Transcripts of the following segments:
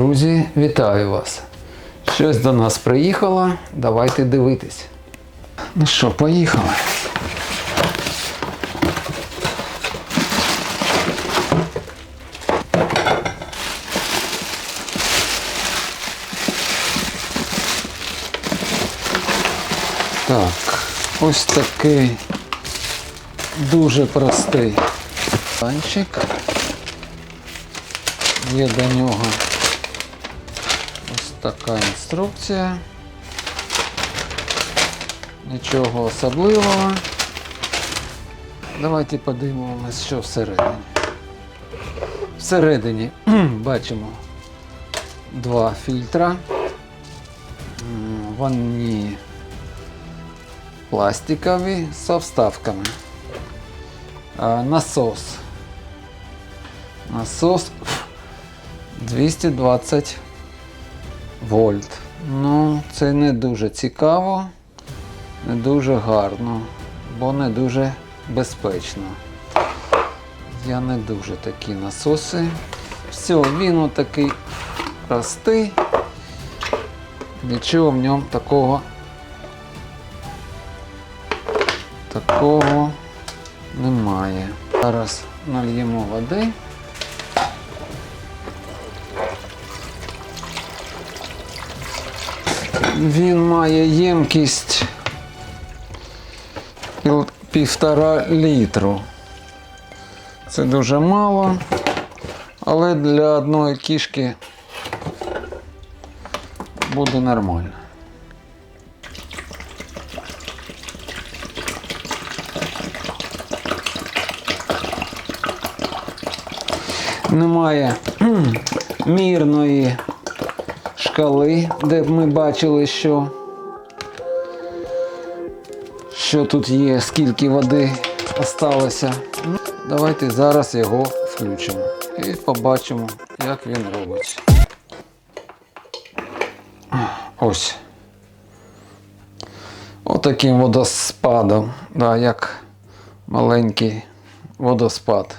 Друзі, вітаю вас! Щось до нас приїхало, давайте дивитись. Ну що, поїхали. Так, ось такий дуже простий танчик. Є до нього така інструкція. Нічого особливого. Давайте подивимось, що всередині. Всередині бачимо два фільтра. Вони пластикові з вставками. Насос. Насос 220 вольт. Ну, це не дуже цікаво, не дуже гарно, бо не дуже безпечно. Я не дуже такі насоси. Все, він отакий простий. Нічого в ньому такого такого немає. Зараз нальємо води. Він має ємкість півтора літру. Це дуже мало, але для одної кішки буде нормально. Немає мірної шкали, де ми бачили, що, що тут є, скільки води осталося. Ну, Давайте зараз його включимо і побачимо, як він робить. Ось. Отаким водоспадом, да, як маленький водоспад.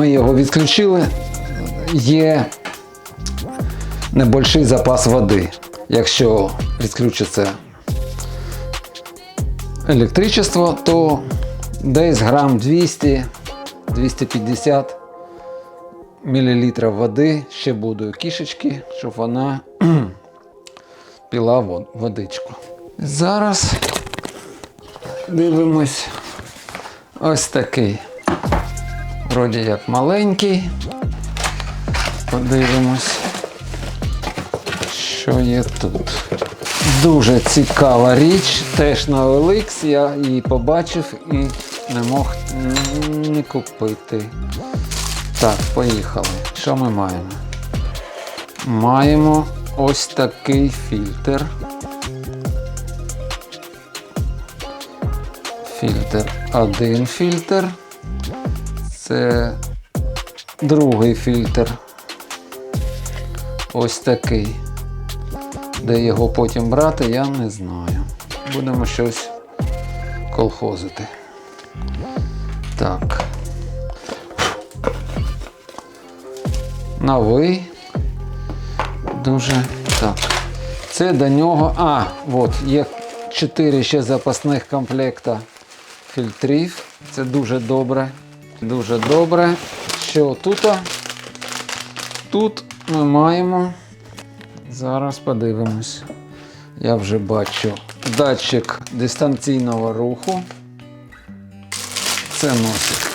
Ми його відключили. Є небольший запас води. Якщо відключиться електричество, то десь грам 200-250 мл води ще буде у кішечки, щоб вона піла водичку. Зараз дивимось ось такий. Вроді як маленький. Подивимось, що є тут. Дуже цікава річ. Теж на OLX я її побачив і не мог не купити. Так, поїхали. Що ми маємо? Маємо ось такий фільтр. Фільтр. Один фільтр. Це другий фільтр. Ось такий. Де його потім брати, я не знаю. Будемо щось колхозити. Так. Новий. Дуже так. Це до нього. А, от, є 4 ще запасних комплекта фільтрів. Це дуже добре. Дуже добре. Що тут? Тут ми маємо. Зараз подивимось. Я вже бачу датчик дистанційного руху. Це носик.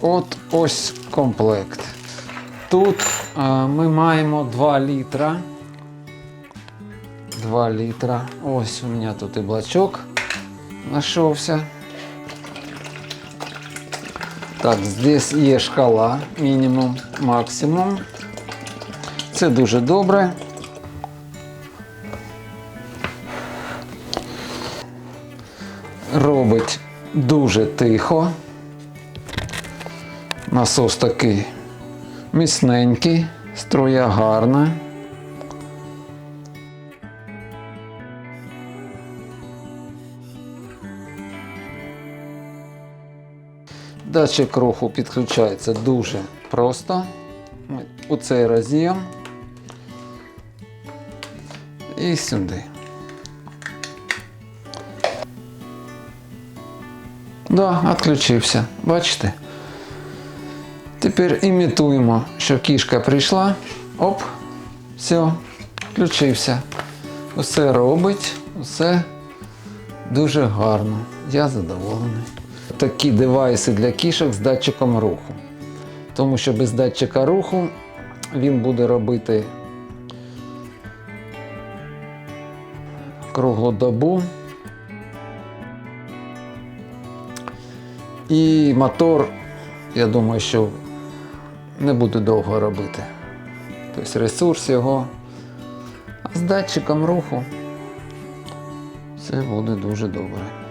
От ось комплект. Тут е, ми маємо 2 літра. 2 літра. Ось у мене тут і блачок знайшовся. Так, здесь є шкала, мінімум, максимум. Це дуже добре. Робить дуже тихо. Насос такий міцненький, струя гарна. Датчик руху підключається дуже просто. У цей роз'єм і сюди. Да, відключився. Бачите? Тепер імітуємо, що кішка прийшла. Оп, все, включився. Усе робить, усе дуже гарно. Я задоволений. Такі девайси для кішок з датчиком руху. Тому що без датчика руху він буде робити круглу добу. І мотор, я думаю, що не буде довго робити. Тобто ресурс його. А з датчиком руху все буде дуже добре.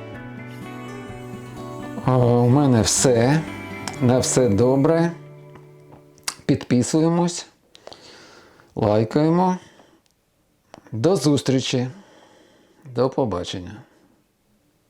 У мене все. На все добре. Підписуємось, лайкаємо. До зустрічі. До побачення.